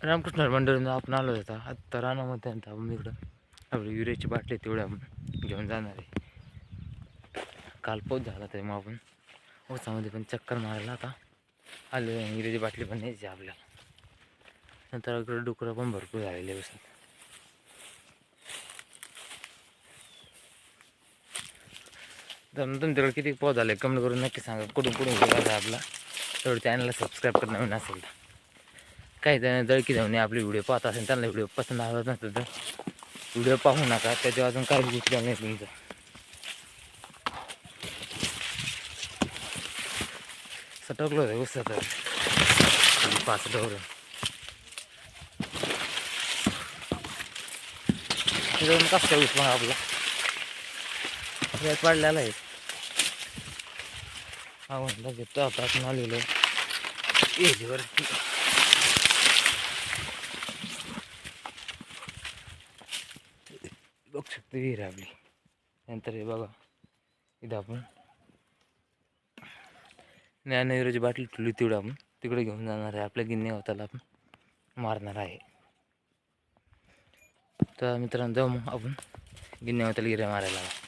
रामकृष्ण मंडळीनं आपण आलो होता. आत्ता रानामध्ये आणता आपण इकडं. आपली युरियाची बाटली तेवढ्या आपण घेऊन जाणार आहे. काल पाऊस झाला तरी मग आपण ओसामध्ये पण चक्कर मारायला आता आलो युरियाची बाटली पण न्यायची आपल्याला. नंतर इकडं डुकरं पण भरपूर झालेले बसत तर तुमच्याकडे किती पाऊस झाले कमेंट करून नक्की सांगा. कुठून कुठून गेला आपला? तेवढं चॅनलला सबस्क्राईब करणं नवीन असेल तर. काही जण जळकी जाऊन आपले व्हिडिओ पाहत असेल त्यांना व्हिडिओ पसंत आला नसतं तर व्हिडिओ पाहू नका त्याच्यावर अजून काही घेतलं नाही तुमचं सटकलो होतं उसं तर पाच डोर जाऊन कसं काय ऊस मग आपला? वेळ पडलेला आहे. हा म्हणलं घेतो आता आपण आलेलो. एजवरती बघू शकतो विहीर आपली. नंतर हे बघा. इथं आपण. ज्ञानविराची बाटली ठेवली तेवढं आपण. तिकडे घेऊन जाणार आहे. आपल्या गिन्ने होताला आपण मारणार आहे. तर मित्रांनो जाऊ मग आपण. गिन्ने होताला गिऱ्या मारायला.